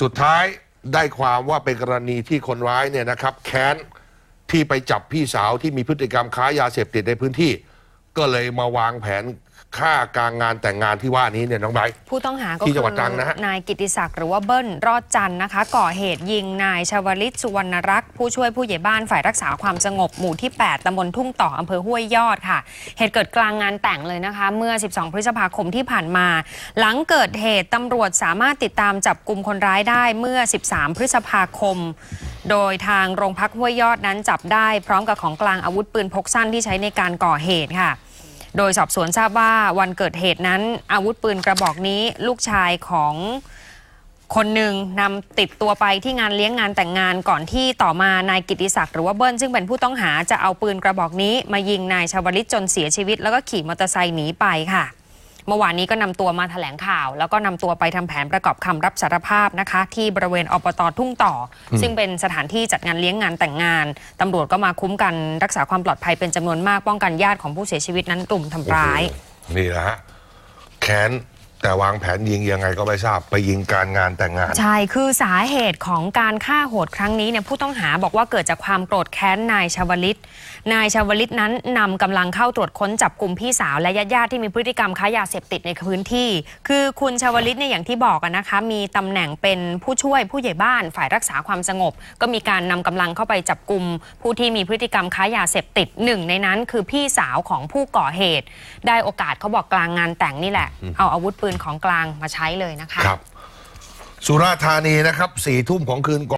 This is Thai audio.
สุดท้ายได้ความว่าเป็นกรณีที่คนร้ายเนี่ยนะครับ แค้นที่ไปจับพี่สาวที่มีพฤติกรรมค้ายาเสพติดในพื้นที่ ก็เลยมาวางแผน ฆ่ากลางงานแต่งงานที่ว่านี้เนี่ยน้องไบร์ทผู้ต้องหาก็ที่คืจังหวัดตรังนะฮะนายกิติศักดิ์หรือว่าเบิ้ลรอดจันทร์นะคะ ก่อเหตุยิงนายชวลิตสุวรรณรักษ์ผู้ช่วยผู้ใหญ่บ้านฝ่ายรักษาความสงบหมู่ที่ 8ตำบลทุ่งต่ออำเภอห้วยยอดค่ะ เหตุเกิดกลางงานแต่งเลยนะคะ เมื่อ 12 พฤษภาคมที่ผ่านมา หลังเกิดเหตุตำรวจสามารถติดตามจับกลุ่มคนร้ายได้เมื่อ 13 พฤษภาคม โดยทางโรงพักห้วยยอดนั้นจับได้ พร้อมกับของกลางอาวุธปืนพกสั้นที่ใช้ในการก่อเหตุค่ะ โดยสอบสวนทราบว่าวันเกิดเหตุนั้น อาวุธปืนกระบอกนี้ลูกชายของคนหนึ่งนำติดตัวไปที่งานเลี้ยงงานแต่งงานก่อนที่ต่อมานายกิติศักดิ์หรือว่าเบิ้ลซึ่งเป็นผู้ต้องหาจะเอาปืนกระบอกนี้ มายิงนายชาวลิตจนเสียชีวิต แล้วก็ขี่มอเตอร์ไซค์หนีไปค่ะ เมื่อวานนี้ก็นำตัวมาแถลงข่าว แล้วก็นำตัวไปทำแผนประกอบคำรับสารภาพนะคะ ที่บริเวณอบตทุ่งต่ออซึ่งเป็นสถานที่จัดงานเลี้ยงงานแต่งงานตำรวจก็มาคุ้มกันรักษาความปลอดภัยเป็นจำนวนมากป้องกันญาติของผู้เสียชีวิตนั้นกลุ่มทำร้ายโอ้โหนี่แหละฮะแค้น แต่วางแผนยิงยังไงก็ไม่ทราบไปยิงการงานแต่งงาน ใช่ คือสาเหตุของการฆ่าโหดครั้งนี้เนี่ยผู้ต้องหาบอกว่าเกิดจากความโกรธแค้นนายชาวลิต นายชาวลิตนั้นนำกำลังเข้าตรวจค้นจับกลุ่มพี่สาวและญาติๆที่มีพฤติกรรมค้ายาเสพติดในพื้นที่ คือคุณชาวลิตเนี่ยอย่างที่บอกนะคะ มีตำแหน่งเป็นผู้ช่วยผู้ใหญ่บ้านฝ่ายรักษาความสงบ ก็มีการนำกำลังเข้าไปจับกลุ่มผู้ที่มีพฤติกรรมค้ายาเสพติดหนึ่งในนั้น คือพี่สาวของผู้ก่อเหตุ ได้โอกาสเขาบอกกลางงานแต่งนี่แหละเอาอาวุธปืนของกลางมาใช้เลยนะคะ ครับ สุราษฎร์ธานีนะครับสี่ทุ่มของคืนก่อน